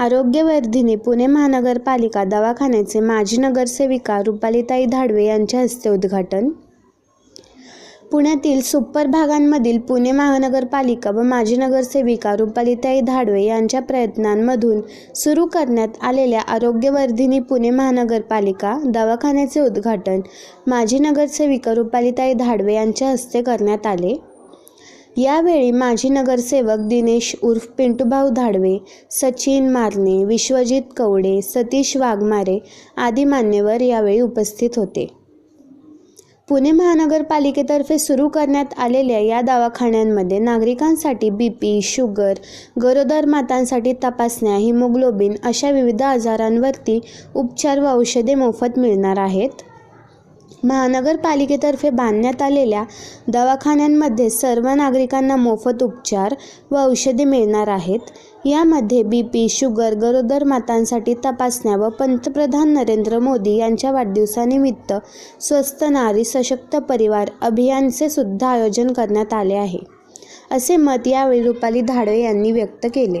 आरोग्यवर्धिनी पुणे महानगरपालिका दवाखान्याचे माजी नगरसेविका रुपालीताई धाडवे यांच्या हस्ते उद्घाटन. पुण्यातील सुपर भागांमधील पुणे महानगरपालिका व माजी नगरसेविका रुपालीताई धाडवे यांच्या प्रयत्नांमधून सुरू करण्यात आलेल्या आरोग्यवर्धिनी पुणे महानगरपालिका दवाखान्याचे उद्घाटन माजी नगरसेविका रुपालीताई धाडवे यांच्या हस्ते करण्यात आले. यावेळी माजी नगरसेवक दिनेश उर्फ पिंटूभाऊ धाडवे सचिन मारणे विश्वजित कवडे सतीश वाघमारे आदी मान्यवर यावेळी उपस्थित होते. पुणे महानगरपालिकेतर्फे सुरू करण्यात आलेल्या या दवाखान्यांमध्ये नागरिकांसाठी बी पी शुगर गरोदर मातांसाठी तपासण्या हिमोग्लोबिन अशा विविध आजारांवरती उपचार व औषधे मोफत मिळणार आहेत. महानगरपालिकेतर्फे बांधण्यात आलेल्या दवाखान्यांमध्ये सर्व नागरिकांना मोफत उपचार व औषधे मिळणार आहेत. यामध्ये बी पी शुगर गरोदर मातांसाठी तपासण्या व पंतप्रधान नरेंद्र मोदी यांच्या वाढदिवसानिमित्त स्वस्त नारी सशक्त परिवार अभियानचे सुद्धा आयोजन करण्यात आले आहे. असे मत यावेळी रुपाली धाडवे यांनी व्यक्त केले.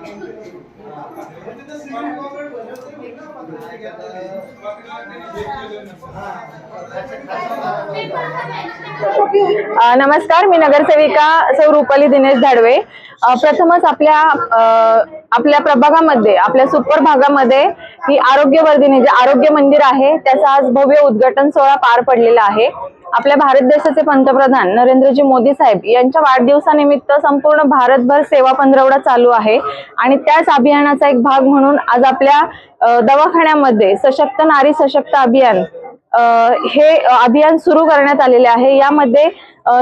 नमस्कार मी नगरसेविका सौ रुपाली दिनेश धाडवे. प्रथमच आपल्या आपल्या प्रभागामध्ये आपल्या सुपर भागामध्ये ही आरोग्यवर्धिनी जे आरोग्य मंदिर आहे त्याचा आज भव्य उद्घाटन सोहळा पार पडलेला आहे. आपल्या भारत देशाचे पंतप्रधान नरेंद्रजी मोदी साहेब यांच्या वाढदिवसानिमित्त संपूर्ण भारतभर सेवा पंधरवडा चालू आहे. आणि त्याच अभियानाचा एक भाग म्हणून आज आपल्या दवाखान्यामध्ये सशक्त नारी सशक्त अभियान हे अभियान सुरू करण्यात आलेले आहे. यामध्ये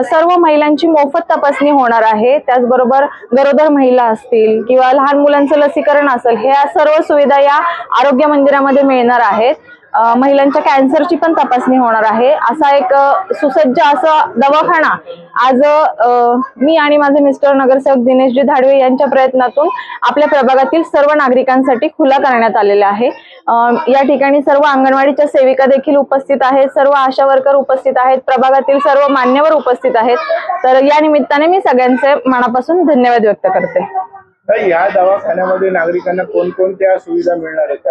सर्व महिलांची मोफत तपासणी होणार आहे. त्याचबरोबर गरोदर महिला असतील किंवा लहान मुलांचं लसीकरण असेल ह्या सर्व सुविधा या आरोग्य मंदिरामध्ये मिळणार आहेत. महिलांच्या कॅन्सरची पण तपासणी होणार आहे. असा एक सुसज्ज असा दवाखाना आज मी आणि माझे मिस्टर नगरसेवक दिनेशजी धाडवे यांच्या प्रयत्नातून आपल्या प्रभागातील सर्व नागरिकांसाठी खुला करण्यात आलेला आहे. या ठिकाणी सर्व अंगणवाडीच्या सेविका देखील उपस्थित आहेत. सर्व आशा वर्कर उपस्थित आहेत. प्रभागातील सर्व मान्यवर उपस्थित आहेत. तर या निमित्ताने मी सगळ्यांचे मनापासून धन्यवाद व्यक्त करते. या दवाखान्यामध्ये नागरिकांना कोणकोणत्या सुविधा मिळणार आहेत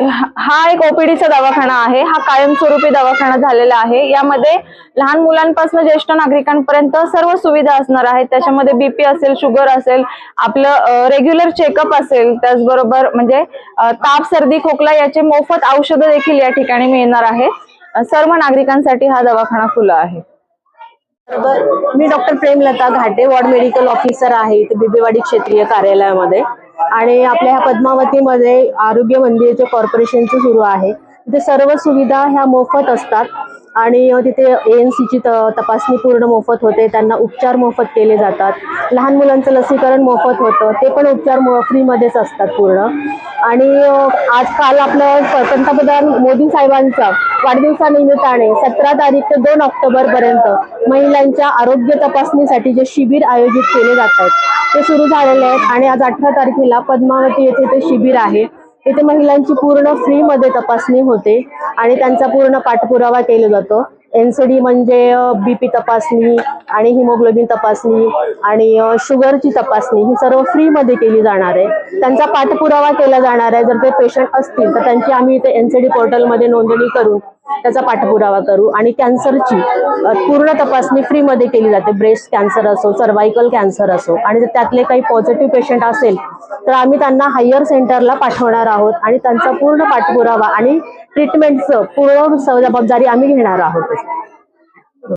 हा एक ओपीडीचा दवाखाना आहे. हा कायमस्वरूपी दवाखाना झालेला आहे. यामध्ये लहान मुलांपासून ज्येष्ठ नागरिकांपर्यंत सर्व सुविधा असणार आहेत. त्याच्यामध्ये बीपी असेल शुगर असेल आपलं रेग्युलर चेकअप असेल त्याचबरोबर म्हणजे ताप सर्दी खोकला याचे मोफत औषधं देखील या ठिकाणी मिळणार आहे सर्व नागरिकांसाठी हा दवाखाना खुला आहे. मी doctor Premlata Ghate ward medical officer आहे. इथे बिबेवाडी क्षेत्रीय कार्यालयामध्ये. आणि आपल्या ह्या पद्मावतीमध्ये आरोग्य मंदिरचे कॉर्पोरेशनचं सुरू आहे. तिथे सर्व सुविधा ह्या मोफत असतात. आणि तिथे एन सीची तपासणी पूर्ण मोफत होते. त्यांना उपचार मोफत केले जातात. लहान मुलांचं लसीकरण मोफत होतं. ते पण उपचार मो फ्रीमध्येच असतात पूर्ण. आणि आज काल आपलं पंतप्रधान मोदी साहेबांचा वाढदिवसानिमित्ताने सतरा तारीख ते दोन ऑक्टोबरपर्यंत महिलांच्या आरोग्य तपासणीसाठी जे शिबिर आयोजित केले जात आहेत ते सुरू झालेले आहेत. आणि आज अठरा तारखेला पद्मावती येथे ते शिबिर आहे. येथे महिलांची पूर्ण फ्रीमध्ये तपासणी होते. आणि त्यांचा पूर्ण पाठपुरावा केला जातो. एनसीडी म्हणजे बीपी तपासणी आणि हिमोग्लोबिन तपासणी आणि शुगरची तपासणी ही सर्व फ्रीमध्ये केली जाणार आहे. त्यांचा पाठपुरावा केला जाणार आहे. जर ते पेशंट असतील तर त्यांची आम्ही इथे एनसीडी पोर्टलमध्ये नोंदणी करून त्याचा पाठपुरावा करू आणि कॅन्सरची पूर्ण तपासणी फ्रीमध्ये केली जाते. ब्रेस्ट कॅन्सर असो सर्वायकल कॅन्सर असो. आणि जर त्यातले काही पॉझिटिव्ह पेशंट असेल तर आम्ही त्यांना हायर सेंटरला पाठवणार आहोत आणि त्यांचा पूर्ण पाठपुरावा आणि ट्रीटमेंटचं पूर्ण जबाबदारी आम्ही घेणार आहोत